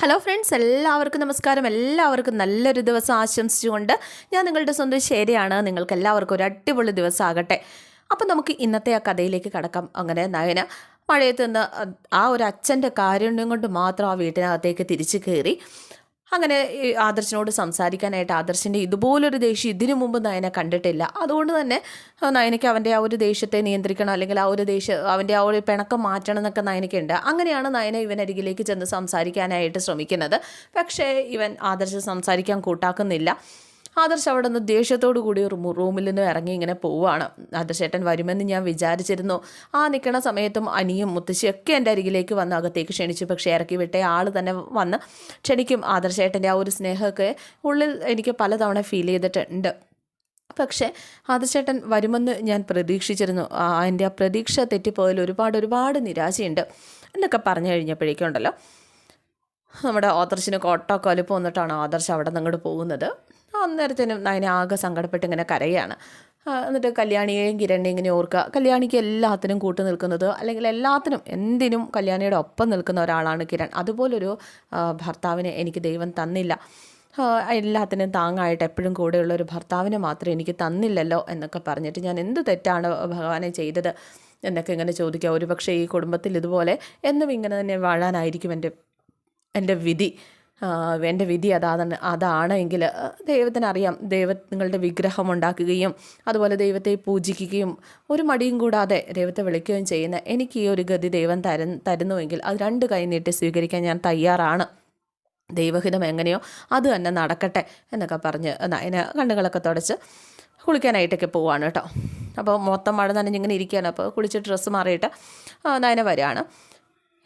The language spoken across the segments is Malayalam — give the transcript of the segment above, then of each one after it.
ഹലോ ഫ്രണ്ട്സ് എല്ലാവർക്കും നമസ്കാരം. എല്ലാവർക്കും നല്ലൊരു ദിവസം ആശംസിച്ചുകൊണ്ട് ഞാൻ നിങ്ങളുടെ സ്വന്തം ശരിയാണ്. നിങ്ങൾക്ക് എല്ലാവർക്കും ഒരു അടിപൊളി ദിവസം ആകട്ടെ അപ്പം നമുക്ക് ഇന്നത്തെ ആ കഥയിലേക്ക് കടക്കാം. അങ്ങനെ നയന മഴയത്ത് നിന്ന് ആ ഒരു അച്ഛന്റെ കാരുണ്യം കൊണ്ട് മാത്രം ആ വീട്ടിനകത്തേക്ക് തിരിച്ചു കയറി. അങ്ങനെ ആദർശനോട് സംസാരിക്കാനായിട്ട് ആദർശിന്റെ ഇതുപോലൊരു ദേഷ്യം ഇതിനു മുമ്പ് നയന കണ്ടിട്ടില്ല. അതുകൊണ്ട് തന്നെ നയനയ്ക്ക് അവന്റെ ആ ഒരു ദേഷ്യത്തെ നിയന്ത്രിക്കണം അല്ലെങ്കിൽ ആ ഒരു ദേഷ്യം അവന്റെ ആ ഒരു പിണക്കം മാറ്റണം എന്നൊക്കെ നയനയ്ക്കുണ്ട്. അങ്ങനെയാണ് നയന ഇവനരികിലേക്ക് ചെന്ന് സംസാരിക്കാനായിട്ട് ശ്രമിക്കുന്നത്. പക്ഷേ ഇവൻ ആദർശ് സംസാരിക്കാൻ കൂട്ടാക്കുന്നില്ല. ആദർശ് അവിടെ നിന്ന് ദേഷ്യത്തോടു കൂടി ഒരു റൂമിൽ നിന്ന് ഇറങ്ങി ഇങ്ങനെ പോവുകയാണ്. ആദർശേട്ടൻ വരുമെന്ന് ഞാൻ വിചാരിച്ചിരുന്നു. ആ നിൽക്കുന്ന സമയത്തും അനിയും മുത്തശ്ശിയൊക്കെ എന്റെ അരികിലേക്ക് വന്ന് അകത്തേക്ക് ക്ഷണിച്ചു. പക്ഷേ ഇറക്കി വിട്ട ആൾ തന്നെ വന്ന് ക്ഷണിക്കും. ആദർശേട്ടന്റെ ആ ഒരു സ്നേഹമൊക്കെ ഉള്ളിൽ എനിക്ക് പലതവണ ഫീൽ ചെയ്തിട്ടുണ്ട്. പക്ഷേ ആദർശേട്ടൻ വരുമെന്ന് ഞാൻ പ്രതീക്ഷിച്ചിരുന്നു. എന്റെ ആ പ്രതീക്ഷ തെറ്റിപ്പോയതിൽ ഒരുപാട് ഒരുപാട് നിരാശയുണ്ട് എന്നൊക്കെ പറഞ്ഞു കഴിഞ്ഞപ്പോഴേക്കുണ്ടല്ലോ നമ്മുടെ ആദർശിന് കോട്ടോ കൊലപ്പ് വന്നിട്ടാണ് ആദർശ് അവിടെ അങ്ങോട്ട് പോകുന്നത്. അന്നേരത്തേനും നയന ആകെ സങ്കടപ്പെട്ട് ഇങ്ങനെ കരയാണ്. എന്നിട്ട് കല്യാണിയെയും കിരണിനെയും ഇങ്ങനെ ഓർക്കുക. കല്യാണിക്ക് എല്ലാത്തിനും കൂട്ടു നിൽക്കുന്നത് അല്ലെങ്കിൽ എല്ലാത്തിനും എന്തിനും കല്യാണിയുടെ ഒപ്പം നിൽക്കുന്ന ഒരാളാണ് കിരൺ. അതുപോലൊരു ഭർത്താവിനെ എനിക്ക് ദൈവം തന്നില്ല. എല്ലാത്തിനും താങ്ങായിട്ട് എപ്പോഴും കൂടെയുള്ള ഒരു ഭർത്താവിനെ മാത്രം എനിക്ക് തന്നില്ലല്ലോ എന്നൊക്കെ പറഞ്ഞിട്ട് ഞാൻ എന്ത് തെറ്റാണ് ഭഗവാനെ ചെയ്തത് എന്നൊക്കെ ഇങ്ങനെ ചോദിക്കുക. ഒരുപക്ഷെ ഈ കുടുംബത്തിൽ ഇതുപോലെ എന്നും ഇങ്ങനെ തന്നെ വാഴാനായിരിക്കും എന്റെ എന്റെ വിധി. എന്റെ വിധി അതാണ് അതാണ് എങ്കിൽ ദൈവത്തിനറിയാം ദൈവങ്ങളുടെ വിഗ്രഹം ഉണ്ടാക്കുകയും അതുപോലെ ദൈവത്തെ പൂജിക്കുകയും ഒരു മടിയും കൂടാതെ ദൈവത്തെ വിളിക്കുകയും ചെയ്യുന്ന എനിക്ക് ഈ ഒരു ഗതി ദൈവം തര തരുന്നുവെങ്കിൽ അത് രണ്ട് കൈ നീട്ടി സ്വീകരിക്കാൻ ഞാൻ തയ്യാറാണ്. ദൈവഹിതം എങ്ങനെയോ അത് തന്നെ നടക്കട്ടെ എന്നൊക്കെ പറഞ്ഞ് അതിന് കണ്ണുകളൊക്കെ തുടച്ച് കുളിക്കാനായിട്ടൊക്കെ പോവാണ് കേട്ടോ. അപ്പോൾ മൊത്തം മഴ നനഞ്ഞിങ്ങനെ ഇരിക്കുകയാണ്. അപ്പോൾ കുളിച്ച് ഡ്രസ്സ് മാറിയിട്ട് നയന വരികയാണ്.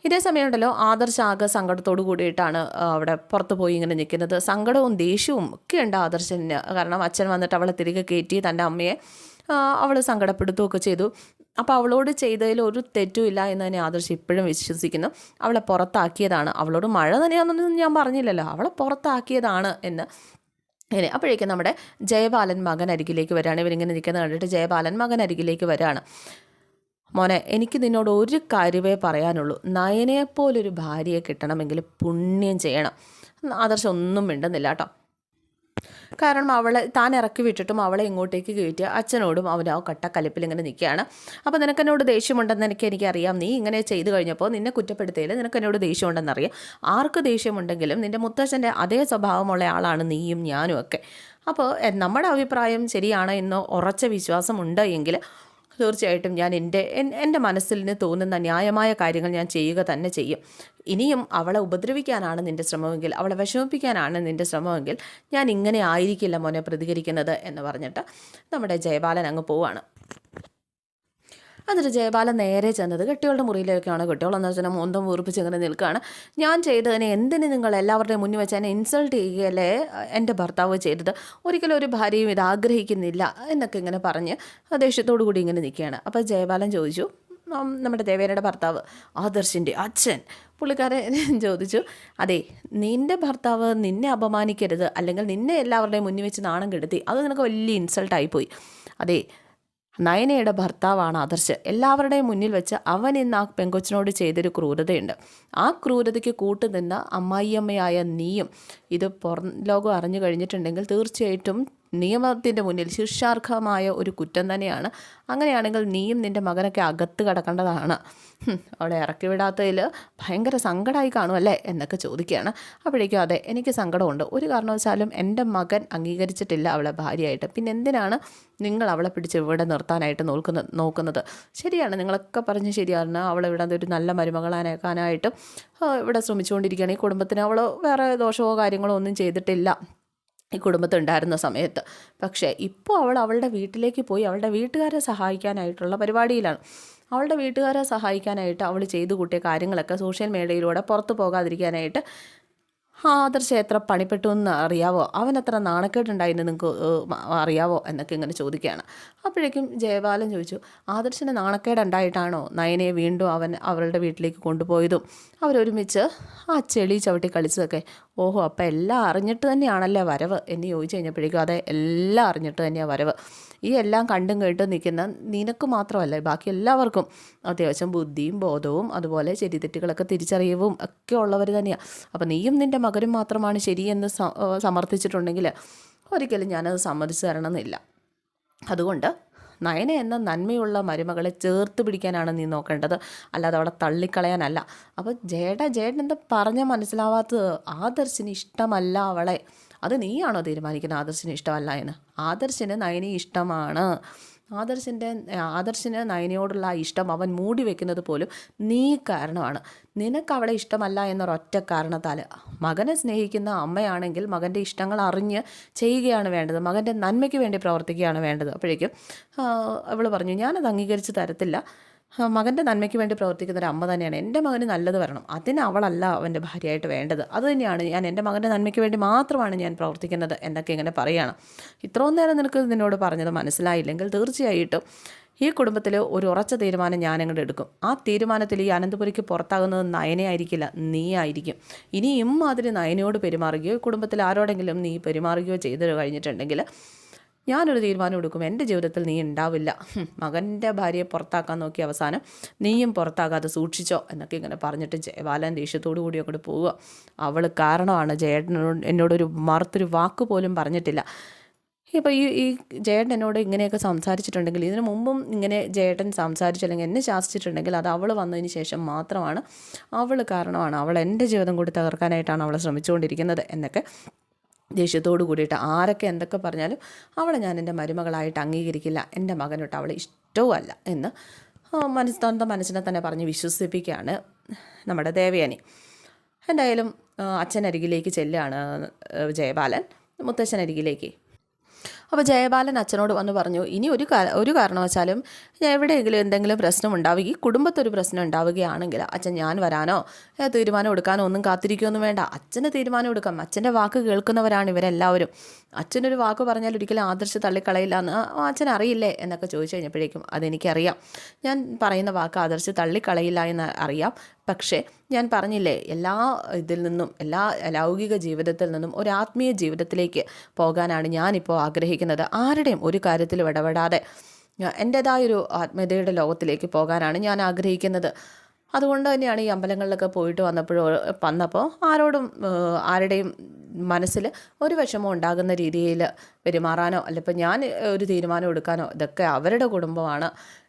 ഇതേ സമയമുണ്ടല്ലോ ആദർശ് ആകെ സങ്കടത്തോടു കൂടിയിട്ടാണ് അവിടെ പുറത്തു പോയി ഇങ്ങനെ നിൽക്കുന്നത്. സങ്കടവും ദേഷ്യവും ഒക്കെ ഉണ്ട് ആദർശന്. കാരണം അച്ഛൻ വന്നിട്ട് അവളെ തിരികെ കയറ്റി തന്റെ അമ്മയെ അവൾ സങ്കടപ്പെടുത്തുകയൊക്കെ ചെയ്തു. അപ്പോൾ അവളോട് ചെയ്തതിൽ ഒരു തെറ്റും ഇല്ല എന്ന് തന്നെ ആദർശ് ഇപ്പോഴും വിശ്വസിക്കുന്നു. അവളെ പുറത്താക്കിയതാണ്. അവളോട് മഴ തന്നെയാണെന്നൊന്നും ഞാൻ പറഞ്ഞില്ലല്ലോ. അവളെ പുറത്താക്കിയതാണ് എന്ന്. ഇങ്ങനെ അപ്പോഴേക്കും നമ്മുടെ ജയബാലൻ മകൻ അരികിലേക്ക് വരികയാണ്. ഇവരിങ്ങനെ നിൽക്കുന്നത് കണ്ടിട്ട് ജയബാലൻ മകൻ അരികിലേക്ക് വരികയാണ്. മോനെ എനിക്ക് നിന്നോട് ഒരു കാര്യമേ പറയാനുള്ളൂ. നയനെപ്പോലൊരു ഭാര്യയെ കിട്ടണമെങ്കിൽ പുണ്യം ചെയ്യണം. ആദർശം ഒന്നും മിണ്ടുന്നില്ല കേട്ടോ. കാരണം അവളെ താൻ ഇറക്കി വിട്ടിട്ടും അവളെ ഇങ്ങോട്ടേക്ക് കയറ്റിയ അച്ഛനോടും അവൻ ആ കട്ടക്കലിപ്പിൽ ഇങ്ങനെ നിൽക്കുകയാണ്. അപ്പോൾ നിനക്ക് എന്നോട് ദേഷ്യമുണ്ടെന്ന് എനിക്ക് എനിക്കറിയാം നീ ഇങ്ങനെ ചെയ്തു കഴിഞ്ഞപ്പോൾ നിന്നെ കുറ്റപ്പെടുത്തിയതിൽ നിനക്ക് എന്നോട് ദേഷ്യമുണ്ടെന്നറിയാം. ആർക്ക് ദേഷ്യമുണ്ടെങ്കിലും നിന്റെ മുത്തച്ഛന്റെ അതേ സ്വഭാവമുള്ള ആളാണ് നീയും ഞാനും ഒക്കെ അപ്പോൾ നമ്മുടെ അഭിപ്രായം ശരിയാണ് എന്ന് ഉറച്ച വിശ്വാസമുണ്ട് എങ്കിൽ തീർച്ചയായിട്ടും ഞാൻ എന്റെ എൻ- എന്റെ മനസ്സിൽ നിന്ന് തോന്നുന്ന ന്യായമായ കാര്യങ്ങൾ ഞാൻ ചെയ്യുക തന്നെ ചെയ്യും. ഇനിയും അവളെ ഉപദ്രവിക്കാനാണ് നിന്റെ ശ്രമമെങ്കിൽ അവളെ വിഷമിപ്പിക്കാനാണ് നിന്റെ ശ്രമമെങ്കിൽ ഞാൻ ഇങ്ങനെ ആയിരിക്കില്ല മോനെ പ്രതികരിക്കുന്നത് എന്ന് പറഞ്ഞിട്ട് നമ്മുടെ ജയബാലൻ അങ്ങ് പോവാണ്. എന്നിട്ട് ജയപാലൻ നേരെ ചെന്നത് കെട്ടികളുടെ മുറിയിലേക്കാണ്. കുട്ടികളെന്ന് വെച്ചാൽ മൊന്തം വീർപ്പിച്ച് ഇങ്ങനെ നിൽക്കുകയാണ്. ഞാൻ ചെയ്തതിനെ എന്തിന് നിങ്ങൾ എല്ലാവരുടെയും മുന്നിൽ വെച്ച് എന്നെ ഇൻസൾട്ട് ചെയ്യുകയല്ലേ? എന്റെ ഭർത്താവ് ചെയ്തത്. ഒരിക്കലും ഒരു ഭാര്യയും ഇത് ആഗ്രഹിക്കുന്നില്ല എന്നൊക്കെ ഇങ്ങനെ പറഞ്ഞ് ദേഷ്യത്തോടു കൂടി ഇങ്ങനെ നിൽക്കുകയാണ്. അപ്പോൾ ജയപാലൻ ചോദിച്ചു നമ്മുടെ ദേവേനയുടെ ഭർത്താവ് ആദർശിന്റെ അച്ഛൻ. പുള്ളിക്കാരൻ ചോദിച്ചു അതെ നിന്റെ ഭർത്താവ് നിന്നെ അപമാനിക്കരുത്. അല്ലെങ്കിൽ നിന്നെ എല്ലാവരുടെയും മുന്നിൽ വെച്ച് നാണം കെടുത്തി. അത് നിനക്ക് വലിയ ഇൻസൾട്ടായിപ്പോയി അതെ നയനയുടെ ഭർത്താവാണ് ആദർശ്. എല്ലാവരുടെയും മുന്നിൽ വെച്ച് അവൻ ഇന്ന് ആ പെങ്കൊച്ചിനോട് ചെയ്തൊരു ക്രൂരതയുണ്ട്. ആ ക്രൂരതയ്ക്ക് കൂട്ടുനിന്ന അമ്മായിയമ്മയായ നീയും ഇത് പുറം ലോകം അറിഞ്ഞു കഴിഞ്ഞിട്ടുണ്ടെങ്കിൽ തീർച്ചയായിട്ടും നിയമത്തിന്റെ മുന്നിൽ ശിക്ഷാർഹമായ ഒരു കുറ്റം തന്നെയാണ്. അങ്ങനെയാണെങ്കിൽ നീയും നിന്റെ മകനൊക്കെ അകത്ത് കിടക്കേണ്ടതാണ്. അവിടെ ഇറക്കി വിടാത്തതിൽ ഭയങ്കര സങ്കടമായി കാണും അല്ലേ എന്നൊക്കെ ചോദിക്കുകയാണ്. അപ്പോഴേക്കും അതെ എനിക്ക് സങ്കടമുണ്ട്. ഒരു കാരണവശാലും എന്റെ മകൻ അംഗീകരിച്ചിട്ടില്ല അവളെ ഭാര്യയായിട്ട്. പിന്നെ എന്തിനാണ് നിങ്ങൾ അവളെ പിടിച്ച് ഇവിടെ നിർത്താനായിട്ട് നോക്കുന്ന നോക്കുന്നത്? ശരിയാണ് നിങ്ങളൊക്കെ പറഞ്ഞ് ശരിയാണ്. അവളെ ഇവിടെ ഒരു നല്ല മരുമകളാനേക്കാനായിട്ട് ഇവിടെ ശ്രമിച്ചുകൊണ്ടിരിക്കുകയാണ്. ഈ കുടുംബത്തിന് അവൾ വേറെ ദോഷമോ കാര്യങ്ങളോ ഒന്നും ചെയ്തിട്ടില്ല. ഈ കുടുംബത്തുണ്ടായിരുന്ന സമയത്ത്. പക്ഷേ ഇപ്പോൾ അവൾ അവളുടെ വീട്ടിലേക്ക് പോയി അവളുടെ വീട്ടുകാരെ സഹായിക്കാനായിട്ടുള്ള പരിപാടിയിലാണ്. അവളുടെ വീട്ടുകാരെ സഹായിക്കാനായിട്ട് അവൾ ചെയ്തു കൂട്ടിയ കാര്യങ്ങളൊക്കെ സോഷ്യൽ മീഡിയയിലൂടെ പുറത്തു പോകാതിരിക്കാനായിട്ട് ആദർശം എത്ര പണിപ്പെട്ടു എന്ന് അറിയാവോ? അവൻ എത്ര നാണക്കേട്ടുണ്ടായിരുന്നു നിങ്ങൾക്ക് അറിയാവോ എന്നൊക്കെ ഇങ്ങനെ ചോദിക്കുകയാണ്. അപ്പോഴേക്കും ജയപാലൻ ചോദിച്ചു ആദർശന് നാണക്കേടുണ്ടായിട്ടാണോ നയനയെ വീണ്ടും അവൻ അവരുടെ വീട്ടിലേക്ക് കൊണ്ടുപോയതും? അവരൊരുമിച്ച് ആ ചെളി ചവിട്ടി കളിച്ചതൊക്കെ ഓഹോ അപ്പം എല്ലാം അറിഞ്ഞിട്ട് തന്നെയാണല്ലേ വരവ് എന്ന് ചോദിച്ചു കഴിഞ്ഞപ്പോഴേക്കും അതെ എല്ലാം അറിഞ്ഞിട്ട് തന്നെയാണ് വരവ്. ഈ എല്ലാം കണ്ടും കേട്ടും നിൽക്കുന്ന നിനക്ക് മാത്രമല്ല ബാക്കി എല്ലാവർക്കും അത്യാവശ്യം ബുദ്ധിയും ബോധവും അതുപോലെ ശരി തെറ്റുകളൊക്കെ തിരിച്ചറിയവും ഒക്കെ ഉള്ളവർ തന്നെയാണ് അപ്പം നീയും നിന്റെ മകനും മാത്രമാണ് ശരിയെന്ന് സമർത്ഥിച്ചിട്ടുണ്ടെങ്കിൽ ഒരിക്കലും ഞാനത് സമ്മതിച്ചു തരണമെന്നില്ല. അതുകൊണ്ട് നയന എന്ന നന്മയുള്ള മരുമകളെ ചേർത്ത് പിടിക്കാനാണ് നീ നോക്കേണ്ടത്. അല്ലാതെ അവളെ തള്ളിക്കളയാനല്ല. അപ്പോൾ ജേട ജേടൻ എന്താ പറഞ്ഞാൽ മനസ്സിലാവാത്തത്? ആദർശിന് ഇഷ്ടമല്ല അവളെ. അത് നീയാണോ തീരുമാനിക്കുന്നത്? ആദർശിന് ഇഷ്ടമല്ല എന്ന്. ആദർശിന് നയനി ഇഷ്ടമാണ്. ആദർശിന്റെ ആദർശിന് നയനയോടുള്ള ആ ഇഷ്ടം അവൻ മൂടി വെക്കുന്നത് പോലും നീ കാരണമാണ്. നിനക്ക് അവളെ ഇഷ്ടമല്ല എന്നൊരൊറ്റ കാരണത്താൽ മകനെ സ്നേഹിക്കുന്ന അമ്മയാണെങ്കിൽ മകന്റെ ഇഷ്ടങ്ങൾ അറിഞ്ഞ് ചെയ്യുകയാണ് വേണ്ടത്. മകന്റെ നന്മയ്ക്ക് വേണ്ടി പ്രവർത്തിക്കുകയാണ് വേണ്ടത്. അപ്പോഴേക്കും അവൾ പറഞ്ഞു ഞാനത് അംഗീകരിച്ച് തരത്തില്ല. മകന്റെ നന്മയ്ക്ക് വേണ്ടി പ്രവർത്തിക്കുന്ന ഒരു അമ്മ തന്നെയാണ്. എന്റെ മകന് നല്ലത് വരണം. അതിന് അവളല്ല അവന്റെ ഭാര്യയായിട്ട് വേണ്ടത്. അത് തന്നെയാണ് ഞാൻ എന്റെ മകന്റെ നന്മയ്ക്ക് വേണ്ടി മാത്രമാണ് ഞാൻ പ്രവർത്തിക്കുന്നത് എന്നൊക്കെ ഇങ്ങനെ പറയുകയാണ് ഇത്രയും നേരം നിനക്ക് നിന്നോട് പറഞ്ഞത് മനസ്സിലായില്ലെങ്കിൽ തീർച്ചയായിട്ടും ഈ കുടുംബത്തിൽ ഒരു ഉറച്ച തീരുമാനം ഞാൻ അങ്ങോട്ട് എടുക്കും. ആ തീരുമാനത്തിൽ ഈ അനന്തപുരിക്ക് പുറത്താകുന്നത് നയനെ ആയിരിക്കില്ല നീ ആയിരിക്കും. ഇനി ഇമ്മാതിരി നയനയോട് പെരുമാറുകയോ കുടുംബത്തിൽ ആരോടെങ്കിലും നീ പെരുമാറുകയോ ചെയ്ത് കഴിഞ്ഞിട്ടുണ്ടെങ്കിൽ ഞാനൊരു തീരുമാനം എടുക്കും. എന്റെ ജീവിതത്തിൽ നീ ഉണ്ടാവില്ല. മകന്റെ ഭാര്യയെ പുറത്താക്കാൻ നോക്കി അവസാനം നീയും പുറത്താകാതെ സൂക്ഷിച്ചോ എന്നൊക്കെ ഇങ്ങനെ പറഞ്ഞിട്ട് ജയബാലൻ ദേഷ്യത്തോടു കൂടി അങ്ങോട്ട് പോവുക. അവൾ കാരണമാണ് ജയേട്ടനോട് എന്നോടൊരു മറുത്തൊരു വാക്ക് പോലും പറഞ്ഞിട്ടില്ല. ഇപ്പോൾ ഈ ഈ ജയേട്ടൻ എന്നോട് ഇങ്ങനെയൊക്കെ സംസാരിച്ചിട്ടുണ്ടെങ്കിൽ ഇതിനു മുമ്പും ഇങ്ങനെ ജയേട്ടൻ സംസാരിച്ചില്ലെങ്കിൽ എന്നെ ശാസിച്ചിട്ടുണ്ടെങ്കിൽ അത് അവൾ വന്നതിന് ശേഷം മാത്രമാണ് അവൾ കാരണമാണ് അവൾ എന്റെ ജീവിതം കൂടി തകർക്കാനായിട്ടാണ് അവൾ ശ്രമിച്ചുകൊണ്ടിരിക്കുന്നത് എന്നൊക്കെ ദേഷ്യത്തോട് കൂടിയിട്ട് ആരൊക്കെ എന്തൊക്കെ പറഞ്ഞാലും അവളെ ഞാൻ എന്റെ മരുമകളായിട്ട് അംഗീകരിക്കില്ല എന്റെ മകനോട്ട് അവളെ ഇഷ്ടവും അല്ല എന്ന് മനസ്സ് മനസ്സിനെ തന്നെ പറഞ്ഞ് വിശ്വസിപ്പിക്കുകയാണ് നമ്മുടെ ദേവയാനി. എന്തായാലും അച്ഛനരികിലേക്ക് ചെല്ലുകയാണ് ജയബാലൻ. മുത്തശ്ശനരികിലേക്ക് അപ്പോൾ ജയബാലൻ അച്ഛനോട് വന്ന് പറഞ്ഞു ഇനി ഒരു ഒരു കാരണവശാലും എവിടെയെങ്കിലും എന്തെങ്കിലും പ്രശ്നം ഉണ്ടാവുക ഈ കുടുംബത്തൊരു പ്രശ്നം ഉണ്ടാവുകയാണെങ്കിൽ അച്ഛൻ ഞാൻ വരാനോ തീരുമാനം എടുക്കാനോ ഒന്നും കാത്തിരിക്കുകയൊന്നും വേണ്ട. അച്ഛന് തീരുമാനം എടുക്കാം. അച്ഛന്റെ വാക്ക് കേൾക്കുന്നവരാണ് ഇവരെല്ലാവരും. അച്ഛനൊരു വാക്ക് പറഞ്ഞാൽ ഒരിക്കലും ആദർശ് തള്ളിക്കളയില്ല എന്ന് അച്ഛൻ അറിയില്ലേ എന്നൊക്കെ ചോദിച്ചു കഴിഞ്ഞപ്പോഴേക്കും അതെനിക്കറിയാം. ഞാൻ പറയുന്ന വാക്ക് ആദർശ് തള്ളിക്കളയില്ല എന്ന് അറിയാം. പക്ഷേ ഞാൻ പറഞ്ഞില്ലേ എല്ലാ ഇതിൽ നിന്നും എല്ലാ ലൗകിക ജീവിതത്തിൽ നിന്നും ഒരു ആത്മീയ ജീവിതത്തിലേക്ക് പോകാനാണ് ഞാനിപ്പോൾ ആഗ്രഹിക്കുന്നത്. ആരുടെയും ഒരു കാര്യത്തിലും ഇടപെടാതെ എന്റേതായൊരു ആത്മീയതയുടെ ലോകത്തിലേക്ക് പോകാനാണ് ഞാൻ ആഗ്രഹിക്കുന്നത്. അതുകൊണ്ട് തന്നെയാണ് ഈ അമ്പലങ്ങളിലൊക്കെ പോയിട്ട് വന്നപ്പോഴോ വന്നപ്പോൾ ആരോടും ആരുടെയും മനസ്സിൽ ഒരു വിഷമം ഉണ്ടാകുന്ന രീതിയിൽ പെരുമാറാനോ അല്ല ഞാൻ ഒരു തീരുമാനം എടുക്കാനോ ഇതൊക്കെ അവരുടെ കുടുംബമാണ്.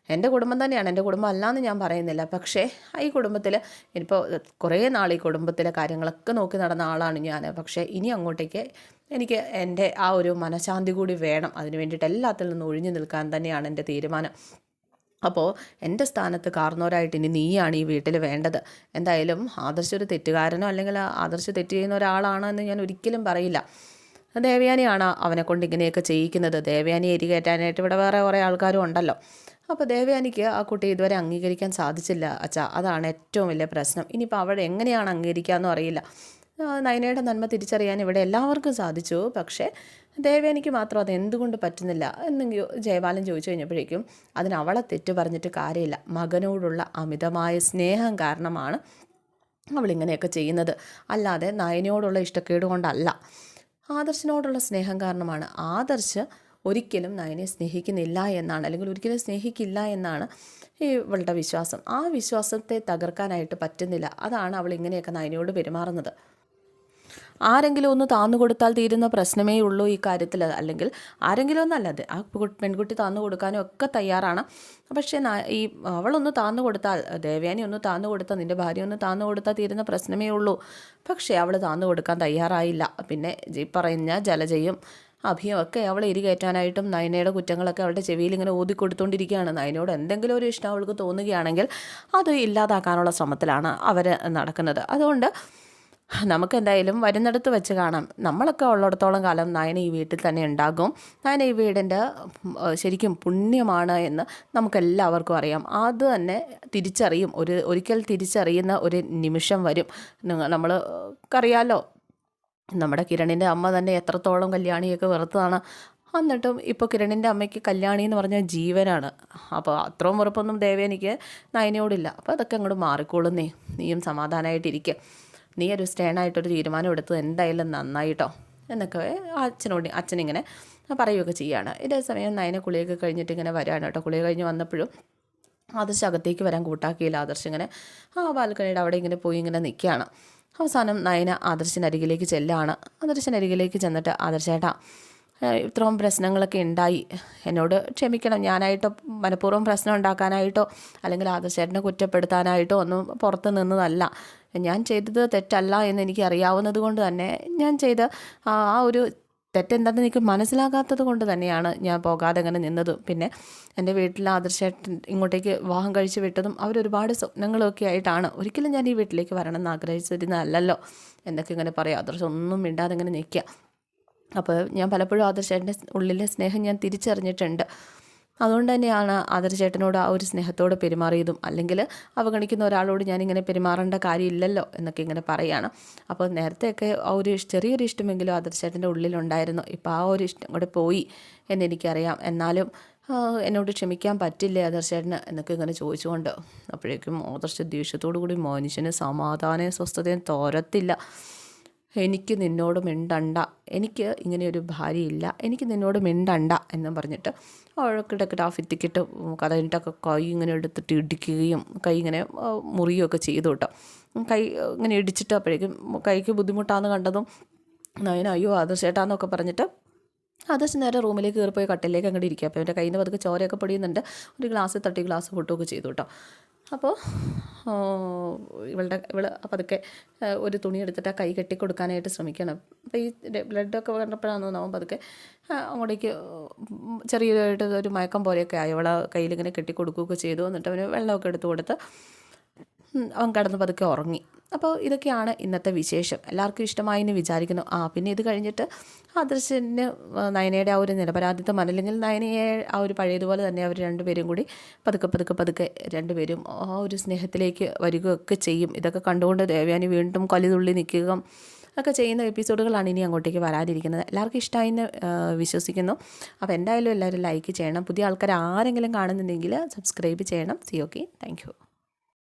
എന്റെ കുടുംബം തന്നെയാണ് എന്റെ കുടുംബം അല്ലാന്ന് ഞാൻ പറയുന്നില്ല. പക്ഷേ ഈ കുടുംബത്തിൽ ഇനിയിപ്പോൾ കുറേ നാൾ ഈ കുടുംബത്തിലെ കാര്യങ്ങളൊക്കെ നോക്കി നടന്ന ആളാണ് ഞാൻ പക്ഷേ ഇനി അങ്ങോട്ടേക്ക് എനിക്ക് എന്റെ ആ ഒരു മനഃശാന്തി കൂടി വേണം. അതിന് വേണ്ടിയിട്ട് എല്ലാത്തിൽ നിന്നും ഒഴിഞ്ഞു നിൽക്കാൻ തന്നെയാണ് എന്റെ തീരുമാനം. അപ്പോൾ എന്റെ സ്ഥാനത്ത് കാർന്നോരായിട്ട് ഇനി നീയാണ് ഈ വീട്ടിൽ വേണ്ടത്. എന്തായാലും ആദർശ ഒരു തെറ്റുകാരനോ അല്ലെങ്കിൽ ആദർശ തെറ്റ് ചെയ്യുന്ന ഒരാളാണോ എന്ന് ഞാൻ ഒരിക്കലും പറയില്ല. ദേവയാനിയാണ് അവനെ കൊണ്ട് ഇങ്ങനെയൊക്കെ ചെയ്യിക്കുന്നത്. ദേവയാനി എരി കയറ്റാനായിട്ട് ഇവിടെ വേറെ കുറേ ആൾക്കാരും ഉണ്ടല്ലോ. അപ്പോൾ ദേവയാനിക്ക് ആ കുട്ടി ഇതുവരെ അംഗീകരിക്കാൻ സാധിച്ചില്ല. അച്ഛാ അതാണ് ഏറ്റവും വലിയ പ്രശ്നം. ഇനിയിപ്പോൾ അവിടെ എങ്ങനെയാണ് അംഗീകരിക്കാമെന്നും അറിയില്ല. നയനയുടെ നന്മ തിരിച്ചറിയാൻ ഇവിടെ എല്ലാവർക്കും സാധിച്ചു. പക്ഷേ ദേവേനിക്ക് മാത്രം അത് എന്തുകൊണ്ട് പറ്റുന്നില്ല എന്ന് യോ- ജയബാലൻ ചോദിച്ചു കഴിഞ്ഞപ്പോഴേക്കും അതിന് അവളെ തെറ്റ് പറഞ്ഞിട്ട് കാര്യമില്ല. മകനോടുള്ള അമിതമായ സ്നേഹം കാരണമാണ് അവളിങ്ങനെയൊക്കെ ചെയ്യുന്നത്. അല്ലാതെ നയനയോടുള്ള ഇഷ്ടക്കേട് കൊണ്ടല്ല. ആദർശിനോടുള്ള സ്നേഹം കാരണമാണ്. ആദർശ് ഒരിക്കലും നയനെ സ്നേഹിക്കുന്നില്ല എന്നാണ് അല്ലെങ്കിൽ ഒരിക്കലും സ്നേഹിക്കില്ല എന്നാണ് ഇവളുടെ വിശ്വാസം. ആ വിശ്വാസത്തെ തകർക്കാനായിട്ട് പറ്റുന്നില്ല. അതാണ് അവൾ ഇങ്ങനെയൊക്കെ നയനയോട് പെരുമാറുന്നത്. ആരെങ്കിലും ഒന്ന് താന്നു കൊടുത്താൽ തീരുന്ന പ്രശ്നമേ ഉള്ളൂ ഈ കാര്യത്തിൽ. അല്ലെങ്കിൽ ആരെങ്കിലും ഒന്നല്ല അത് ആ പെൺകുട്ടി താന്നു കൊടുക്കാനും ഒക്കെ തയ്യാറാണ്. പക്ഷേ ഈ അവളൊന്ന് താന്നു കൊടുത്താൽ ദേവയാനി ഒന്ന് താന്നു കൊടുത്താൽ നിന്റെ ഭാര്യ ഒന്ന് താന്നു കൊടുത്താൽ തീരുന്ന പ്രശ്നമേ ഉള്ളൂ. പക്ഷേ അവൾ താന്നു കൊടുക്കാൻ തയ്യാറായില്ല. പിന്നെ ഈ പറഞ്ഞ ജലജയും അഭിയും ഒക്കെ അവളെ ഇരികയറ്റാനായിട്ടും നയനയുടെ കുറ്റങ്ങളൊക്കെ അവളുടെ ചെവിയിൽ ഇങ്ങനെ ഓതിക്കൊടുത്തുകൊണ്ടിരിക്കുകയാണ് നയനയോട് എന്തെങ്കിലും ഒരു ഇഷ്ടം അവൾക്ക് തോന്നുകയാണെങ്കിൽ അത് ഇല്ലാതാക്കാനുള്ള ശ്രമത്തിലാണ് അവർ നടക്കുന്നത്. അതുകൊണ്ട് നമുക്ക് എന്തായാലും വരുന്നിടത്ത് വെച്ച് കാണാം. നമ്മളൊക്കെ ഉള്ളിടത്തോളം കാലം നയന ഈ വീട്ടിൽ തന്നെ ഉണ്ടാകും. നയന ഈ വീടിന്റെ ശരിക്കും പുണ്യമാണ് എന്ന് നമുക്കെല്ലാവർക്കും അറിയാം. അത് തന്നെ തിരിച്ചറിയും. ഒരു ഒരിക്കൽ തിരിച്ചറിയുന്ന ഒരു നിമിഷം വരും. നമ്മൾ അറിയാലോ നമ്മുടെ കിരണിന്റെ അമ്മ തന്നെ എത്രത്തോളം കല്യാണിയൊക്കെ വെറുത്തതാണ്. എന്നിട്ടും ഇപ്പോൾ കിരണിന്റെ അമ്മയ്ക്ക് കല്യാണി എന്ന് പറഞ്ഞാൽ ജീവനാണ്. അപ്പോൾ അത്രയും വെറുപ്പൊന്നും ദേവേനിക്ക് നയനയോടില്ല. അപ്പോൾ അതൊക്കെ അങ്ങോട്ട് മാറിക്കോളുന്നേ നീയും സമാധാനമായിട്ടിരിക്കുക നീ ഒരു സ്റ്റേണായിട്ടൊരു തീരുമാനം എടുത്തത് എന്തായാലും നന്നായിട്ടോ. എന്നൊക്കെ അച്ഛനോട് അച്ഛനിങ്ങനെ പറയുകയൊക്കെ ചെയ്യുകയാണ് ഇതേ സമയം നയനെ കുളിയൊക്കെ കഴിഞ്ഞിട്ട് ഇങ്ങനെ വരാണ് കേട്ടോ. കുളി കഴിഞ്ഞ് വന്നപ്പോഴും ആദർശ് അകത്തേക്ക് വരാൻ കൂട്ടാക്കിയില്ല. ആദർശ് ഇങ്ങനെ ആ ബാൽക്കണിയുടെ അവിടെ ഇങ്ങനെ പോയി ഇങ്ങനെ നിൽക്കുകയാണ്. അവസാനം നയന ആദർശിന്റെ അരികിലേക്ക് ചെല്ലാണ്. ആദർശിന്റെ ചെന്നിട്ട് ആദർശേട്ടാ ഇത്രയും പ്രശ്നങ്ങളൊക്കെ ഉണ്ടായി. എന്നോട് ക്ഷമിക്കണം ഞാനായിട്ടോ മനഃപൂർവം പ്രശ്നം ഉണ്ടാക്കാനായിട്ടോ അല്ലെങ്കിൽ ആദർശേട്ടനെ കുറ്റപ്പെടുത്താനായിട്ടോ ഒന്നും പുറത്ത് നിന്നതല്ല. ഞാൻ ചെയ്തത് തെറ്റല്ല എന്ന് എനിക്ക് അറിയാവുന്നത് കൊണ്ട് തന്നെ ഞാൻ ചെയ്ത ആ ഒരു തെറ്റെന്താണെന്ന് എനിക്ക് മനസ്സിലാകാത്തത് കൊണ്ട് തന്നെയാണ് ഞാൻ പോകാതെ അങ്ങനെ നിന്നതും. പിന്നെ എന്റെ വീട്ടിൽ ആദർശേട്ടൻ ഇങ്ങോട്ടേക്ക് വിവാഹം കഴിച്ച് വിട്ടതും അവരൊരുപാട് സ്വപ്നങ്ങളൊക്കെ ആയിട്ടാണ്. ഒരിക്കലും ഞാൻ ഈ വീട്ടിലേക്ക് വരണം എന്ന് ആഗ്രഹിച്ചിരുന്നതല്ലല്ലോ. എന്നൊക്കെ ഇങ്ങനെ പറയാം. ആദർശം ഒന്നും മിണ്ടാതെ ഇങ്ങനെ നിൽക്കുക. അപ്പോൾ ഞാൻ പലപ്പോഴും ആദർശേട്ടന്റെ ഉള്ളിലെ സ്നേഹം ഞാൻ തിരിച്ചറിഞ്ഞിട്ടുണ്ട്. അതുകൊണ്ട് തന്നെയാണ് ആദർശേട്ടനോട് ആ ഒരു സ്നേഹത്തോട് പെരുമാറിയതും. അല്ലെങ്കിൽ അവഗണിക്കുന്ന ഒരാളോട് ഞാനിങ്ങനെ പെരുമാറേണ്ട കാര്യമില്ലല്ലോ എന്നൊക്കെ ഇങ്ങനെ പറയുകയാണ് അപ്പോൾ നേരത്തെയൊക്കെ ആ ഒരു ചെറിയൊരു ഇഷ്ടമെങ്കിലും ആദർശേട്ടന്റെ ഉള്ളിലുണ്ടായിരുന്നു. ഇപ്പോൾ ആ ഒരു ഇഷ്ടം കൂടെ പോയി എന്നെനിക്കറിയാം. എന്നാലും എന്നോട് ക്ഷമിക്കാൻ പറ്റില്ലേ ആദർശേട്ടന് എന്നൊക്കെ ഇങ്ങനെ ചോദിച്ചുകൊണ്ട് അപ്പോഴേക്കും ആദർശ ദേഷ്യത്തോടു കൂടി മനുഷ്യന് സമാധാനവും സ്വസ്ഥതയും തോരത്തില്ല. എനിക്ക് നിന്നോട് മിണ്ടണ്ട. എനിക്ക് ഇങ്ങനെ ഒരു ഭാര്യയില്ല. എനിക്ക് നിന്നോട് മിണ്ടണ്ട എന്നും പറഞ്ഞിട്ട് വഴക്കിടക്കിട്ട് ആ ഭിത്തിക്കിട്ട് കഥകിട്ടൊക്കെ കൈ ഇങ്ങനെ എടുത്തിട്ട് ഇടിക്കുകയും കൈ ഇങ്ങനെ മുറിയുമൊക്കെ ചെയ്തു കേട്ടോ. കൈ ഇങ്ങനെ ഇടിച്ചിട്ട് അപ്പോഴേക്കും കൈക്ക് ബുദ്ധിമുട്ടാന്ന് കണ്ടതും നയന അയ്യോ ആദർശേട്ടാന്നൊക്കെ പറഞ്ഞിട്ട് ആദർശ് നേരെ റൂമിലേക്ക് കയറിപ്പോയി കട്ടിലേക്ക് അങ്ങോട്ട് ഇരിക്കുക അപ്പോൾ എന്റെ കയ്യിൽ നിന്ന് പതുക്കെ ചോരയൊക്കെ പൊടിയുന്നുണ്ട്. ഒരു ഗ്ലാസ് തട്ടി ഗ്ലാസ് പൊട്ടുകയൊക്കെ ചെയ്തു കേട്ടോ. അപ്പോൾ ഇവളുടെ ഇവൾ പതുക്കെ ഒരു തുണി എടുത്തിട്ട് ആ കൈ കെട്ടി കൊടുക്കാനായിട്ട് ശ്രമിക്കണം. അപ്പോൾ ഈ ബ്ലഡൊക്കെ കണ്ടപ്പോഴാണെന്ന് തോന്നുമ്പോൾ അതൊക്കെ അങ്ങോട്ടേക്ക് ചെറിയതായിട്ട് ഒരു മയക്കം പോലെയൊക്കെ ആയി. അവളെ കയ്യിലിങ്ങനെ കെട്ടി കൊടുക്കുകയൊക്കെ ചെയ്തു. എന്നിട്ട് അവന് വെള്ളമൊക്കെ എടുത്തു കൊടുത്ത് അവൻ കിടന്ന് പതുക്കെ ഉറങ്ങി. അപ്പോൾ ഇതൊക്കെയാണ് ഇന്നത്തെ വിശേഷം. എല്ലാവർക്കും ഇഷ്ടമായി എന്ന് വിചാരിക്കുന്നു. ആ പിന്നെ ഇത് കഴിഞ്ഞിട്ട് ആദർശന് നയനയുടെ ആ ഒരു നിരപരാധിത്വം അല്ലെങ്കിൽ നയനയെ ആ ഒരു പഴയതുപോലെ തന്നെ അവർ രണ്ടുപേരും കൂടി പതുക്കെ പതുക്കെ പതുക്കെ രണ്ടുപേരും ആ ഒരു സ്നേഹത്തിലേക്ക് വരികയൊക്കെ ചെയ്യും. ഇതൊക്കെ കണ്ടുകൊണ്ട് ദേവയാനി വീണ്ടും കലിതുള്ളി നിൽക്കുക ഒക്കെ ചെയ്യുന്ന എപ്പിസോഡുകളാണ് ഇനി അങ്ങോട്ടേക്ക് വരാതിരിക്കുന്നത് എല്ലാവർക്കും ഇഷ്ടമായി എന്ന് വിശ്വസിക്കുന്നു. അപ്പോൾ എന്തായാലും എല്ലാവരും ലൈക്ക് ചെയ്യണം. പുതിയ ആൾക്കാർ ആരെങ്കിലും കാണുന്നുണ്ടെങ്കിൽ സബ്സ്ക്രൈബ് ചെയ്യണം. C okay thank